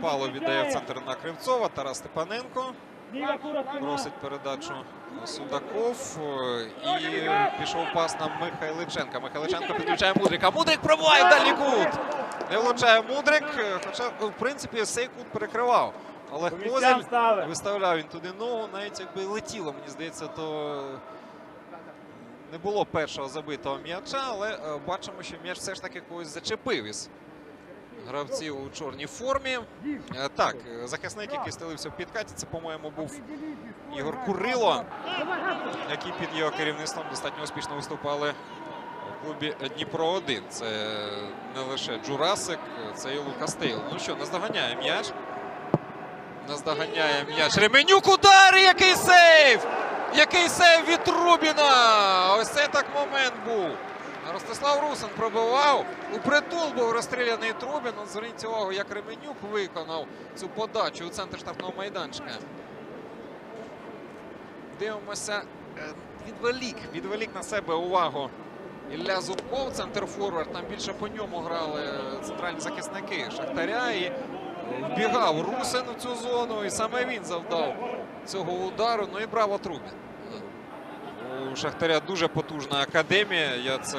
Пало віддає в центр на Кривцова. Тарас Степаненко просить передачу Судаков. І пішов пас на Михайличенка. Михайличенко підключає Мудрика. Мудрик пробиває в дальній кут. Не влучає Мудрик. Хоча, в принципі, цей кут перекривав. Олег Козель виставляв він туди ногу. Навіть якби летіло, мені здається, то не було першого забитого м'яча, але е, бачимо, що м'яч все ж таки когось зачепив із гравців у чорній формі. Е, Так, е, захисник, який стелився в підкаті, це, по-моєму, був Ігор Курило, який під його керівництвом достатньо успішно виступали в клубі Дніпро 1 Це не лише Джурасик, це і Лука Стейл. Ну що, наздоганяє м'яч. Наздоганяє м'яч. Ременюк удар! Який сейв! Який сейв від Трубіна! Ось це так момент був. Ростислав Русин пробивав. У притул був розстріляний Трубін. От Зверніть увагу, як Ременюк виконав цю подачу у центр штрафного майданчика. Дивимося. е, Відволік, відволік на себе увагу. Ілля Зубков, центр форвард. Там більше по ньому грали центральні захисники Шахтаря. І вбігав Русин в цю зону. І саме він завдав цього удару. Ну і браво Трубін. У Шахтаря дуже потужна академія. Я це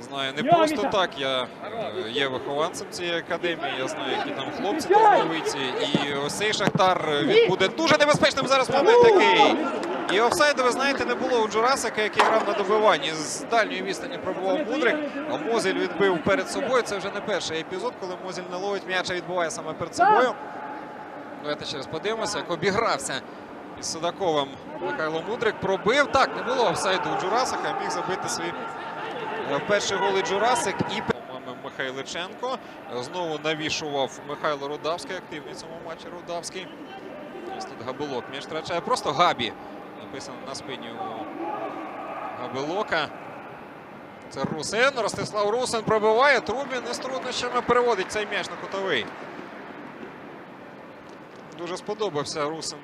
знаю не просто так. Я е, є вихованцем цієї академії. Я знаю, які там хлопці талановиті. І ось цей Шахтар е, він буде дуже небезпечним зараз момент такий. І офсайду, ви знаєте, не було у Джурасика, який грав на добиванні. З дальньої відстані пробував Мудрик, а Мозель відбив перед собою. Це вже не перший епізод, коли Мозель не ловить м'яча, відбуває саме перед собою. Давайте ще раз подивимося, як обігрався із Судаковим Михайло Мудрик. Пробив. Так, не було офсайду у Джурасика, міг забити свій е, перший гол і Джурасик. І Михайличенко. Знову навішував Михайло Рудавський, активний в цьому матчі Рудавський. Ось тут Габилок м'яч втрачає. Просто Габі. Написано на спині у Габилока. Це Русин. Ростислав Русин пробиває. Трубін із труднощами переводить цей м'яч на кутовий. Дуже сподобався Русин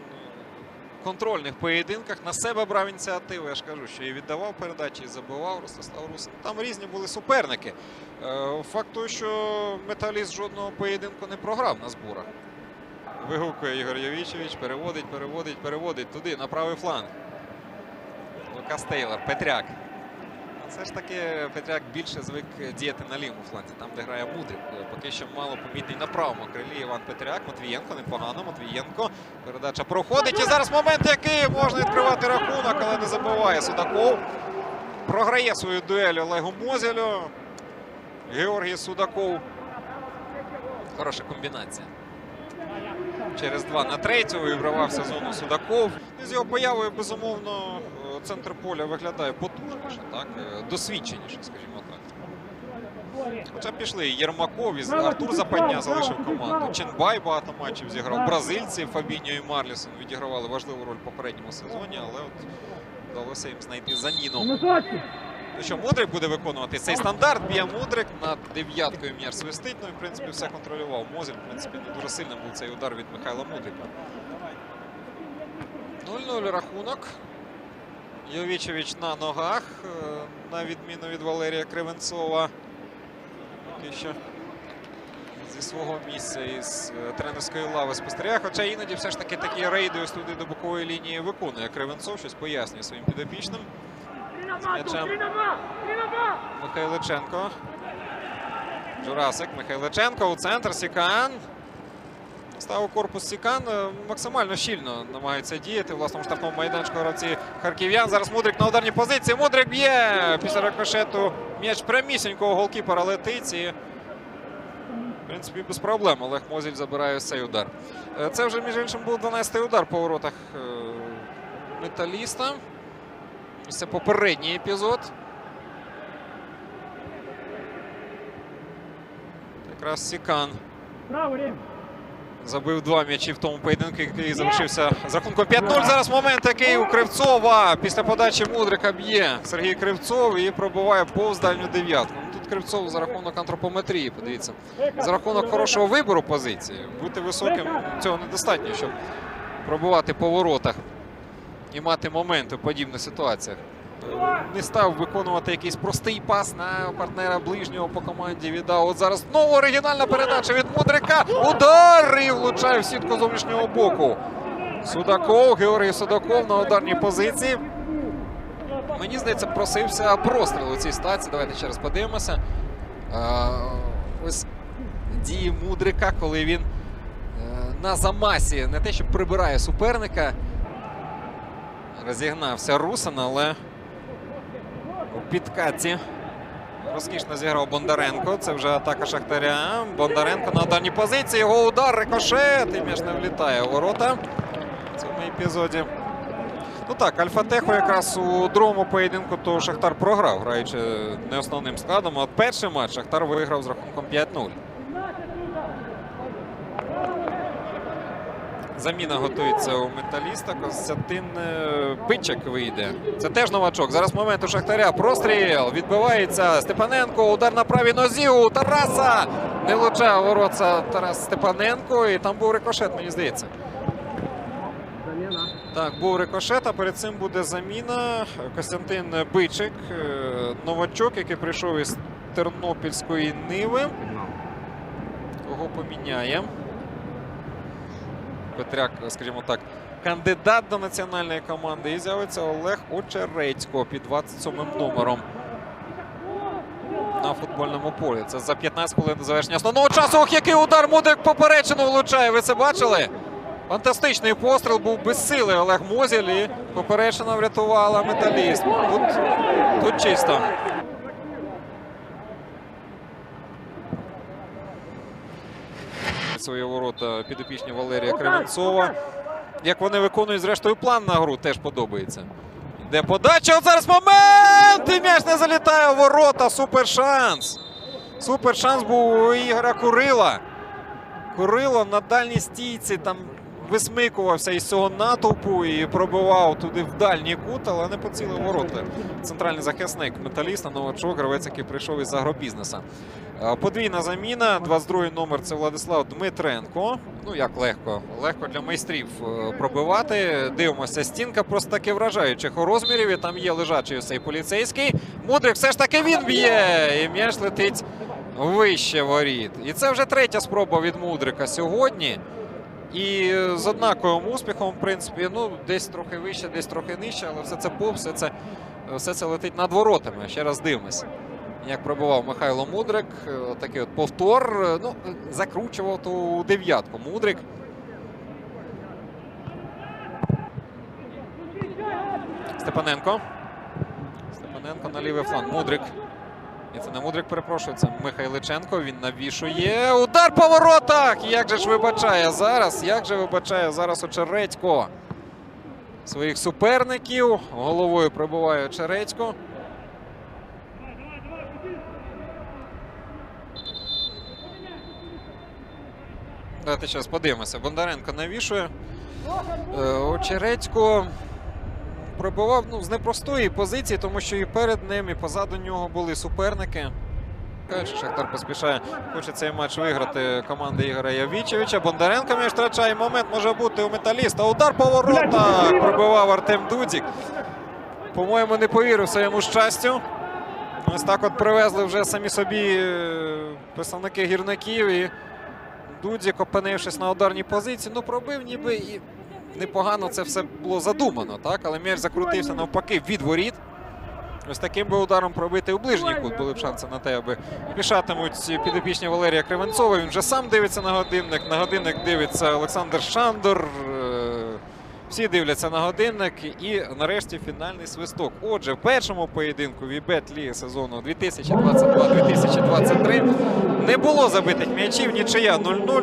контрольних поєдинках. На себе брав ініціативу. Я ж кажу, що і віддавав передачі, і забивав Ростислав Русин. Там різні були суперники. Е, Факт той, що металіст жодного поєдинку не програв на зборах. Вигукує Ігор Йовічевич, переводить, переводить, переводить туди, на правий фланг. Лукас Тейлор, Петряк. Це ж таки Петряк більше звик діяти на лівому фланзі, там, де грає Мудрик. Поки що мало помітний на правому крилі Іван Петряк. Матвієнко непогано. Матвієнко. Передача проходить. І зараз момент, який можна відкривати рахунок, але не забиває Судаков. Програє свою дуель Олегу Мозелю. Георгій Судаков. Хороша комбінація. Через два на третю вибравався зону Судаков. І з його появою, безумовно, центр поля виглядає потужніше, так? е, досвідченіше, скажімо так. Хоча пішли Єрмаков, і Артур Западня залишив команду. Ченбай багато матчів зіграв. Бразильці Фабіньо і Марлісон відігравали важливу роль в попередньому сезоні, але от вдалося їм знайти заміну. Ну що, Мудрик буде виконувати цей стандарт. Б'є Мудрик над дев'яткою м'яч свистить. Ну і в принципі все контролював. Мозель, в принципі, не дуже сильним був цей удар від Михайла Мудрика. 0-0 рахунок. Йовічевич на ногах, е, на відміну від Валерія Кривенцова. Поки що зі свого місця із е, тренерської лави спостерігає. Хоча іноді все ж таки такі рейди ось туди до бокової лінії виконує Кривенцов, щось пояснює своїм підопічним. З м'ячем Михайличенко. Джурасик, Михайличенко у центр. Сікан. Ставив корпус Сікан. Е, Максимально щільно намагається діяти. Власному штрафному майданчику гравці харків'ян. Зараз Мудрик на ударній позиції. Мудрик б'є після рикошету. М'яч прямісінького голкіпера летить. І, в принципі, без проблем. Олег Мозіль забирає цей удар. Е, Це вже, між іншим, був 12-й удар по воротах е, металіста. Це попередній епізод. Якраз Сікан забив два м'ячі в тому поєдинку, який залишився з рахунком 5-0. Зараз момент такий у Кривцова. Після подачі Мудрика б'є Сергій Кривцов і пробиває повз дальню дев'ятку. Ну, тут Кривцов за рахунок антропометрії, подивіться. За рахунок хорошого вибору позиції. Бути високим цього недостатньо, щоб пробувати по воротах і мати моменти в подібних ситуаціях. Не став виконувати якийсь простий пас на партнера ближнього по команді. Віддав. От зараз знову оригінальна передача від Мудрика. Удар і влучає в сітку зовнішнього боку. Судаков, Георгій Судаков на ударній позиції. Мені здається, просився простріл у цій стації. Давайте ще раз подивимося. Ось дії Мудрика, коли він е, на замасі не те, що прибирає суперника. Розігнався Русин, але у підкаті розкішно зіграв Бондаренко. Це вже атака Шахтаря. Бондаренко на даній позиції. Його удар, рикошет. І м'яч не влітає у ворота в цьому епізоді. Ну так, Альфа-Техо якраз у другому поєдинку то Шахтар програв, граючи не основним складом. А перший матч Шахтар виграв з рахунком 5-0. Заміна готується у металіста. Костянтин е, Пичик вийде. Це теж новачок. Зараз момент у Шахтаря. Простріл. Відбивається Степаненко. Удар на правій нозі у Тараса. Не влучає ворота Тарас Степаненко. І там був рикошет, мені здається. Так, був рикошет, а перед цим буде заміна. Костянтин Бичик, е, новачок, який прийшов із Тернопільської Ниви. Кого поміняє? Петряк, скажімо так, кандидат до національної команди. І з'явиться Олег Очерецько під 27 номером на футбольному полі. Це за 15 хвилин до завершення основного часу. Ох, який удар Мудрик поперечину влучає. Ви це бачили? Фантастичний постріл був без сили Олег Мозіль і поперечина врятувала металіст. Тут, тут чисто. Свої ворота підопічні Валерія Кременцова. Як вони виконують, зрештою, план на гру теж подобається. Йде подача. От зараз момент! І м'яч не залітає у ворота. Супер шанс. Супер шанс був у Ігоря Курила. Курило на дальній стійці там висмикувався із цього натовпу і пробивав туди в дальній кут, але не поцілив ворота. Центральний захисник металіста, новачок, гравець, який прийшов із агробізнеса. Е, Подвійна заміна. 22-й номер це Владислав Дмитренко. Ну як легко. Легко для майстрів е, пробивати. Дивимося, стінка просто таки вражаючих у розмірів. І там є лежачий ось цей поліцейський. Мудрик все ж таки він б'є. І м'яч летить вище воріт. І це вже третя спроба від Мудрика сьогодні. І з однаковим успіхом, в принципі, ну, десь трохи вище, десь трохи нижче, але все це повз, все це, все це летить над воротами. Ще раз дивимося. Як пробував Михайло Мудрик. Е, Такий от повтор. Е, Ну, закручував ту дев'ятку Мудрик. Степаненко. Степаненко на лівий фланг. Мудрик. І це не Мудрик, перепрошую, це Михайличенко. Він навішує. Удар по воротах! Як же ж вибачає зараз? Як же вибачає зараз Очередько своїх суперників. Головою прибуває Очередько. Давайте зараз подивимося. Бондаренко навішує. Е, Очередько пробував ну, з непростої позиції, тому що і перед ним, і позаду нього були суперники. Кажуть, Шахтар поспішає, хоче цей матч виграти команда Ігоря Явічевича. Бондаренко між втрачає момент може бути у металіста. Удар по воротах пробивав Артем Дудік. По-моєму, не повірив своєму щастю. Ось так от привезли вже самі собі е, представники гірників. І Дудік, опинившись на ударній позиції, ну пробив ніби і непогано це все було задумано, так? Але м'яч закрутився навпаки від воріт. Ось таким би ударом пробити у ближній кут були б шанси на те, аби пішатимуть підопічні Валерія Кривенцова. Він вже сам дивиться на годинник. На годинник дивиться Олександр Шандор. Е, Всі дивляться на годинник. І нарешті фінальний свисток. Отже, в першому поєдинку Вібет Ліги сезону 2022-2023 не було забитих м'ячів. Нічия 0-0.